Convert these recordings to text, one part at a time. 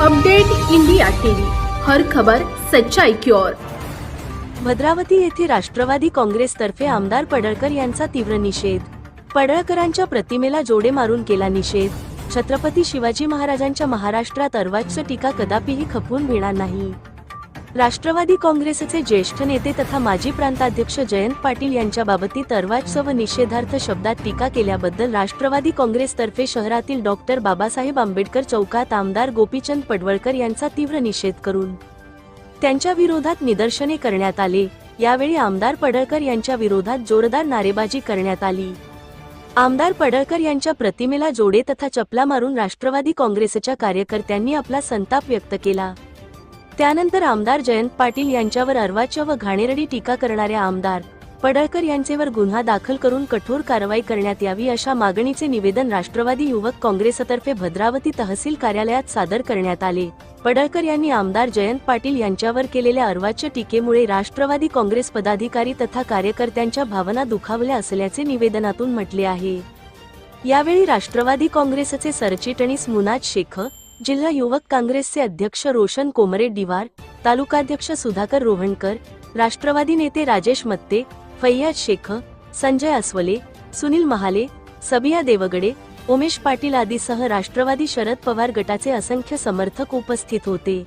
Update India TV. हर खबर सच्चाई की ओर. भद्रावती येथे राष्ट्रवादी काँग्रेसतर्फे आमदार पडळकर यांचा तीव्र निषेध. पडळकरांच्या प्रतिमेला जोडे मारून केला निषेध. छत्रपती शिवाजी महाराजांच्या महाराष्ट्रात अर्वाच्य टीका कदापिही खपवून घेणार नाही. राष्ट्रवादी काँग्रेसचे ज्येष्ठ नेते तथा माजी प्रांताध्यक्ष जयंत पाटील यांच्या बाबतीत अर्वाच्य व निषेधार्थ शब्दात टीका केल्याबद्दल राष्ट्रवादी काँग्रेसतर्फे शहरातील डॉक्टर बाबासाहेब आंबेडकर चौकात आमदार गोपीचंद पडवळकर यांचा तीव्र निषेध करून त्यांच्या विरोधात निदर्शने करण्यात आले. यावेळी आमदार पडळकर यांच्या विरोधात जोरदार नारेबाजी करण्यात आली. आमदार पडळकर यांच्या प्रतिमेला जोडे तथा चपला मारून राष्ट्रवादी काँग्रेसच्या कार्यकर्त्यांनी आपला संताप व्यक्त केला. त्यानंतर आमदार जयंत पाटील यांच्यावर अर्वाच्य व घाणेरडी टीका करणाऱ्या आमदार पडळकर यांचेवर गुन्हा दाखल करून कठोर कारवाई करण्यात यावी अशा मागणीचे निवेदन राष्ट्रवादी युवक काँग्रेसतर्फे भद्रावती तहसील कार्यालयात सादर करण्यात आले. पडळकर यांनी आमदार जयंत पाटील यांच्यावर केलेल्या अर्वाच्य टीकेमुळे राष्ट्रवादी काँग्रेस पदाधिकारी तथा कार्यकर्त्यांच्या भावना दुखावल्या असल्याचे निवेदनातून म्हटले आहे. यावेळी राष्ट्रवादी काँग्रेसचे सरचिटणीस मुनाज शेख जिल्हा युवक काँग्रेसचे अध्यक्ष रोशन कोमरे डिवार तालुकाध्यक्ष सुधाकर रोहणकर राष्ट्रवादी नेते राजेश मत्ते फैयाज शेख संजय अस्वले सुनील महाले सबिया देवगडे उमेश पाटील आदीसह राष्ट्रवादी शरद पवार गटाचे असंख्य समर्थक उपस्थित होते.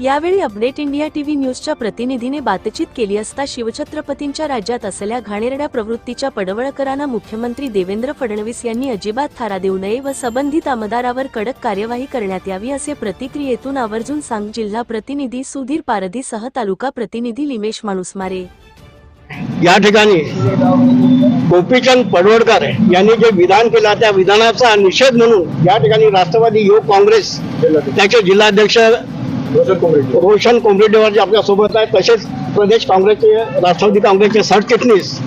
यावेळी अपडेट इंडिया टीव्ही न्यूजच्या प्रतिनिधीने बातचीत केली असता शिवछत्रपतींच्या राज्यात असलेल्या घाणेरड्या प्रवृत्तीच्या पडवळकरांना मुख्यमंत्री देवेंद्र फडणवीस यांनी अजिबात थारा देऊ नये व संबंधित आमदारावर कडक कार्यवाही करण्यात यावी असे प्रतिक्रियेतून आवर्जून सांग जिल्हा प्रतिनिधी सुधीर पारधीसह तालुका प्रतिनिधी लिमेश माणूसमारे. या ठिकाणी गोपीचंद पडवडकर यांनी जे विधान केलं त्या विधानाचा निषेध म्हणून या ठिकाणी राष्ट्रवादी युवक काँग्रेस त्याचे जिल्हाध्यक्ष रोशन कोंबरेडेवर जे. आपल्यासोबत आहेत तसेच प्रदेश काँग्रेसचे राष्ट्रवादी काँग्रेसचे सरचिटणीस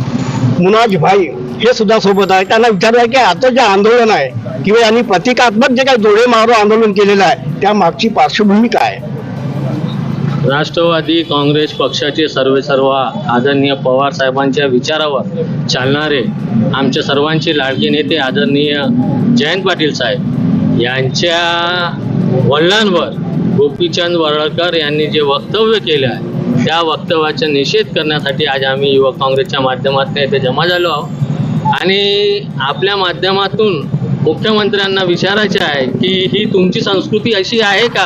मुनाज भाई हे सुद्धा सोबत आहे. त्यांना विचारलं की आता जे आंदोलन आहे किंवा यांनी प्रतिकात्मक जे काही जोडे मारो आंदोलन केलेलं आहे त्या मागची पार्श्वभूमी काय? आहे? राष्ट्रवादी काँग्रेस पक्षाचे सर्वे सर्व आदरणीय पवार साहेबांच्या विचारावर चालणारे आमचे सर्वांचे लाडके नेते आदरणीय जयंत पाटील साहेब यांच्या वडिलांवर गोपीचंद वरळकर यांनी जे वक्तव्य केलं आहे त्या वक्तव्याचा निषेध करण्यासाठी आज आम्ही युवक काँग्रेसच्या माध्यमातून येथे जमा झालो आहोत. आणि आपल्या माध्यमातून मुख्यमंत्र्यांना विचारायचे आहे की ही तुमची संस्कृती अशी आहे का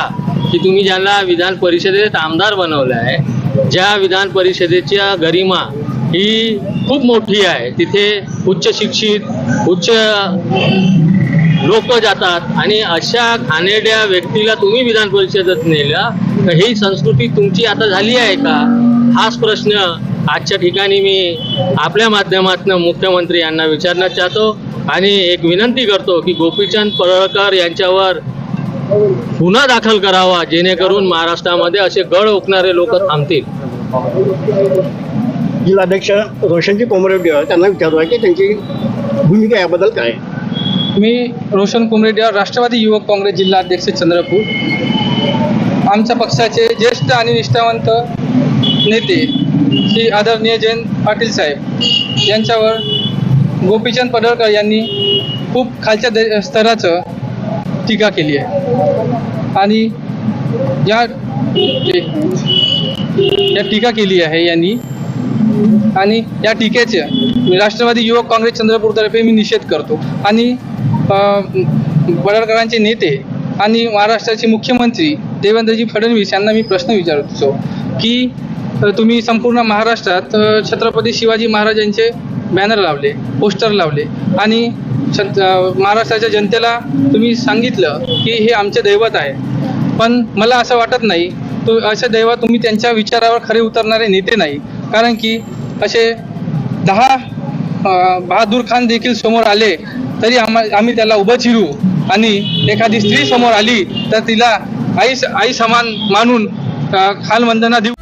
की तुम्ही ज्याला विधान परिषदेत आमदार बनवलं आहे ज्या विधान परिषदेच्या गरिमा ही खूप मोठी आहे. तिथे उच्च शिक्षित उच्च लोक जातात आणि अशा घाणेड्या व्यक्तीला तुम्ही विधान परिषदेत नेलं तर ही संस्कृती तुमची आता झाली आहे का हाच प्रश्न आजच्या ठिकाणी मी आपल्या माध्यमातून मुख्यमंत्री यांना विचारण्यात चाहतो आणि एक विनंती करतो की गोपीचंद पडळकर यांच्यावर गुन्हा दाखल करावा जेणेकरून महाराष्ट्रामध्ये असे गड ओकणारे लोक थांबतील जिल्हाध्यक्ष रोशनजी कोमरेड्डी त्यांना विचारलं की त्यांची भूमिका याबद्दल काय आहे? मी रोशन कुमरेडिया राष्ट्रवादी युवक काँग्रेस जिल्हा अध्यक्ष चंद्रपूर. आमच्या पक्षाचे ज्येष्ठ आणि निष्ठावंत नेते श्री आदरणीय जयंत पाटील साहेब यांच्यावर गोपीचंद पडळकर यांनी खूप खालच्या द स्तराचं टीका केली आहे. आणि या या टीका केली आहे यांनी. आणि या टीकेचे राष्ट्रवादी युवक काँग्रेस चंद्रपूरतर्फे मी निषेध करतो. आणि पडळकरांचे नेते आणि महाराष्ट्राचे मुख्यमंत्री देवेंद्रजी फडणवीस यांना मी प्रश्न विचारतो की तुम्ही संपूर्ण महाराष्ट्रात छत्रपती शिवाजी महाराजांचे बॅनर लावले पोस्टर लावले आणि छत महाराष्ट्राच्या जनतेला तुम्ही सांगितलं की हे आमचे दैवत आहे. पण मला असं वाटत नाही तो असे दैवत तुम्ही त्यांच्या विचारावर खरे उतरणारे नेते नाही. कारण की असे दहा बहादूर खान देखील समोर आले तरी आम्हा आम्ही त्याला उभं चिरू आणि एखादी स्त्री समोर आली तर तिला आई आई समान मानून खालवंदना देऊ.